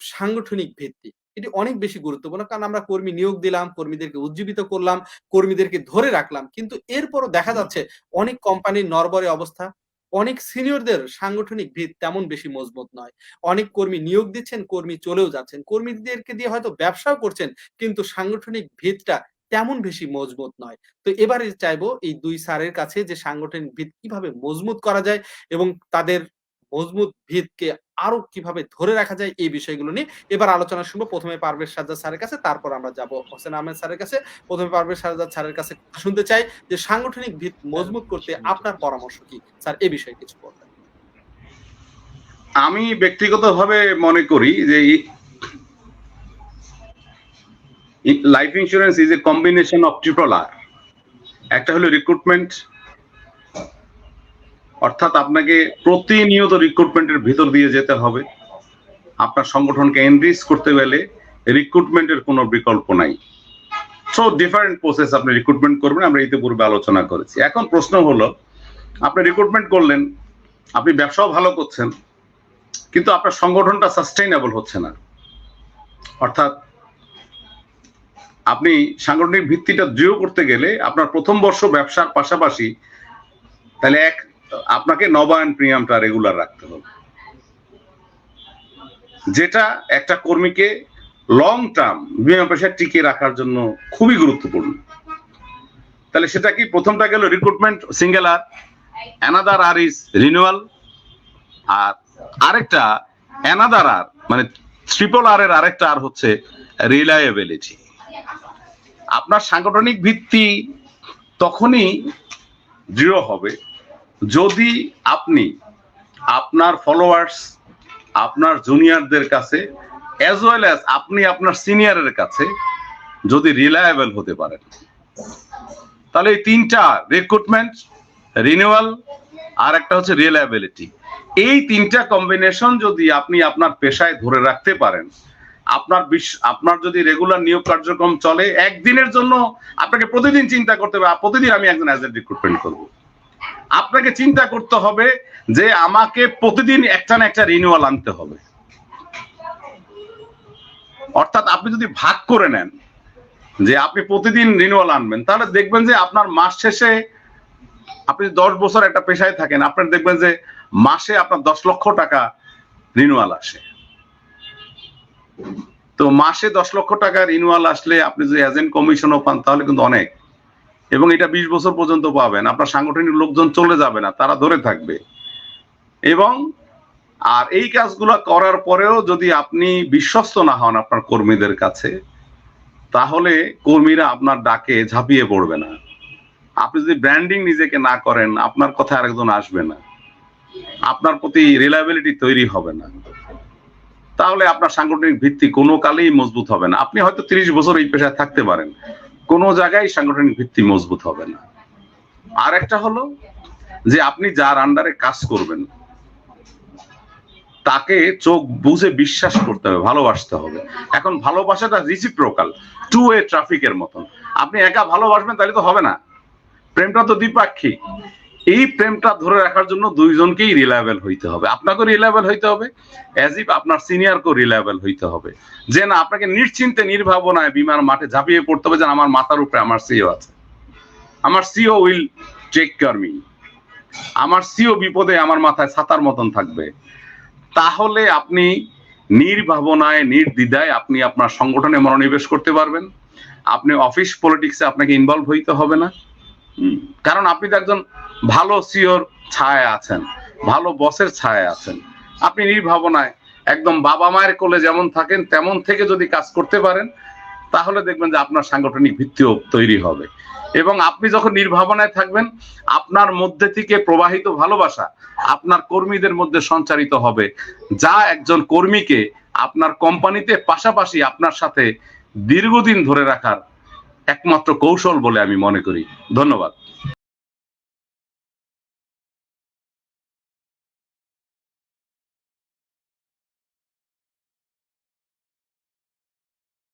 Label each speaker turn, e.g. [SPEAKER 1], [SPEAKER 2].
[SPEAKER 1] সাংগঠনিক ভিত্তি। এটি অনেক বেশি গুরুত্বপূর্ণ কারণ আমরা কর্মী নিয়োগ দিলাম কর্মীদেরকে উজ্জীবিত করলাম কর্মীদেরকে ধরে রাখলাম। কিন্তু এরপরও দেখা যাচ্ছে অনেক কোম্পানির নরবরে অবস্থা। অনেক সিনিয়রদের সাংগঠনিক ভিত তেমন বেশি মজবুত নয়। অনেক কর্মী নিয়োগ দিচ্ছেন কর্মী চলেও যাচ্ছেন। কর্মীদেরকে দিয়ে হয়তো ব্যবসাও করছেন কিন্তু সাংগঠনিক ভিতটা তেমন বেশি মজবুত নয়। তো এবারে চাইব এই দুই স্যারের কাছে যে সাংগঠনিক ভিত কীভাবে মজবুত করা যায় এবং তাদের মজবুত ভিতকে আরও কীভাবে ধরে রাখা যায় এই বিষয়গুলো নিয়ে। এবার আলোচনা শুনব। প্রথমে পারভেজ সাজ্জাদ স্যারের কাছে তারপর আমরা যাব হোসেন আহমেদ স্যারের কাছে। প্রথমে পারভেজ সাজ্জাদ স্যারের কাছে শুনতে চাই যে সাংগঠনিক ভিত মজবুত করতে আপনার পরামর্শ কি? স্যার এ বিষয়ে কিছু বলবেন।
[SPEAKER 2] আমি ব্যক্তিগতভাবে মনে করি যে life insurance is a combination of triple R একটা হলো রিক্রুটমেন্ট অর্থাৎ আপনাকে প্রতিনিয়ত রিক্রুটমেন্টের ভিতর দিয়ে যেতে হবে। আপনার সংগঠনকে এনরিচ করতে গেলে রিক্রুটমেন্টের কোনো বিকল্প নাই। সো ডিফারেন্ট প্রসেস আপনি রিক্রুটমেন্ট করবেন, আমরা ইতিপূর্বে আলোচনা করেছি। এখন প্রশ্ন হলো, আপনি রিক্রুটমেন্ট করলেন, আপনি ব্যবসাও ভালো করছেন, কিন্তু আপনার সংগঠনটা সাস্টেইনেবল হচ্ছে না। অর্থাৎ আপনি সাংগঠনিক ভিত্তিটা দৃঢ় করতে গেলে আপনার প্রথম বর্ষ ব্যবসার পাশাপাশি তাহলে এক আপনাকে নবায়ন প্রিমিয়ামটা রেগুলার রাখতে হবে। যেটা একটা কর্মীকে লং টার্ম বিমা পেশায় টিকে রাখার জন্য খুবই গুরুত্বপূর্ণ। তাহলে সেটা কি? প্রথমটা গেল recruitment single R another R is renewal R আরেকটা অ্যানাদার আর মানে ট্রিপল আর এর আরেকটা আর হচ্ছে রিলায়েবিলিটি আপনার সাংগঠনিক ভিত্তি তখনই দৃঢ় হবে যদি আপনি আপনার ফলোয়ার্স আপনার জুনিয়রদের কাছে অ্যাজ ওয়েল অ্যাজ আপনি আপনার সিনিয়রের কাছে যদি রিলায়েবল হতে পারেন, তাহলে এই তিনটা রিক্রুটমেন্ট রিনিউয়াল আর একটা হচ্ছে রিলায়েবিলিটি এই তিনটা কম্বিনেশন যদি আপনি আপনার পেশায় ধরে রাখতে পারেন, আপনার আপনার যদি রেগুলার নিয়োগ কার্যক্রম চলে, একদিনের জন্য আপনাকে প্রতিদিন চিন্তা করতে হবে প্রতিদিন আমি একজন অ্যাজ রিক্রুটমেন্ট করব। আপনাকে চিন্তা করতে হবে যে আমাকে প্রতিদিন একটা না একটা রিনিউয়াল আনতে হবে। অর্থাৎ আপনি যদি ভাগ করে নেন, যে আপনি প্রতিদিন রিনিউয়াল আনবেন, তাহলে দেখবেন যে আপনার মাস শেষে আপনি দশ বছর একটা পেশায় থাকেন, আপনার দেখবেন যে মাসে আপনার দশ লক্ষ টাকা রিনিউয়াল আসে। তো মাসে দশ লক্ষ টাকা রিনিউয়াল আসলে আপনি যদি এজেন্ট কমিশনও পান, তাহলে কিন্তু অনেক। এবং এটা বিশ বছর পর্যন্ত পাবেন। আপনার সাংগঠনিক লোকজন চলে যাবে না, তারা ধরে থাকবে। এবং আর এই কাজগুলো করার পরেও যদি আপনি বিশ্বস্ত না হন আপনার কর্মীদের কাছে, তাহলে কর্মীরা আপনার ডাকে ঝাঁপিয়ে পড়বে না। আপনি যদি ব্র্যান্ডিং নিজেকে না করেন, আপনার কথা আরেকজন আসবে না। আপনার প্রতি রিলায়েবিলিটি তৈরি হবে না। তাহলে আপনার সাংগঠনিক ভিত্তি কোনো কালেই মজবুত হবে না। আপনি হয়তো তিরিশ বছর এই পেশায় থাকতে পারেন। কোনো জায়গায় সাংগঠনিক ভিত্তি মজবুত হবে না। আর একটা হলো যে আপনি যার আন্ডারে কাজ করবেন, তাকে চোখ বুঝে বিশ্বাস করতে হবে, ভালোবাসতে হবে। এখন ভালোবাসাটা রিসিপ্রোকাল টু ওয়ে ট্রাফিকের মতন। আপনি একা ভালোবাসবেন তাহলে তো হবে না। প্রেমটা তো দ্বিপাক্ষিক। এই প্রেমটা ধরে রাখার জন্য দুইজনকেই রিলায়েবল হইতে হবে। আপনাকেও রিলায়েবল হইতে হবে অ্যাজ ইফ আপনার সিনিয়রকেও রিলায়েবল হইতে হবে। যে না, আপনাকে নিশ্চিন্তে, নির্ভাবনায় বিমান মাঠে ঝাঁপিয়ে পড়তে হবে যে আমার মাথার উপরে আমার সিও আছে। আমার CO will take care me আমার সিও বিপদে আমার মাথায় ছাতার মতন থাকবে। তাহলে আপনি নির্ভাবনায়, নির্দ্বিধায় আপনি আপনার সংগঠনে মনোনিবেশ করতে পারবেন। আপনি অফিস পলিটিক্সে আপনাকে ইনভলভ হইতে হবে না। কারণ আপনি তো একজন ভালো সিওর ছায় আছেন, ভালো বসের ছায় আছেন। আপনি নির্ভাবনায় একদম বাবা মায়ের কোলে যেমন থাকেন, তেমন থেকে যদি কাজ করতে পারেন, তাহলে দেখবেন যে আপনার সাংগঠনিক ভিত্তিও তৈরি হবে। এবং আপনি যখন নির্ভাবনায় থাকবেন, আপনার মধ্যে থেকে প্রবাহিত ভালোবাসা আপনার কর্মীদের মধ্যে সঞ্চারিত হবে। যা একজন কর্মীকে আপনার কোম্পানিতে পাশাপাশি আপনার সাথে দীর্ঘদিন ধরে রাখার একমাত্র কৌশল বলে আমি মনে করি। ধন্যবাদ।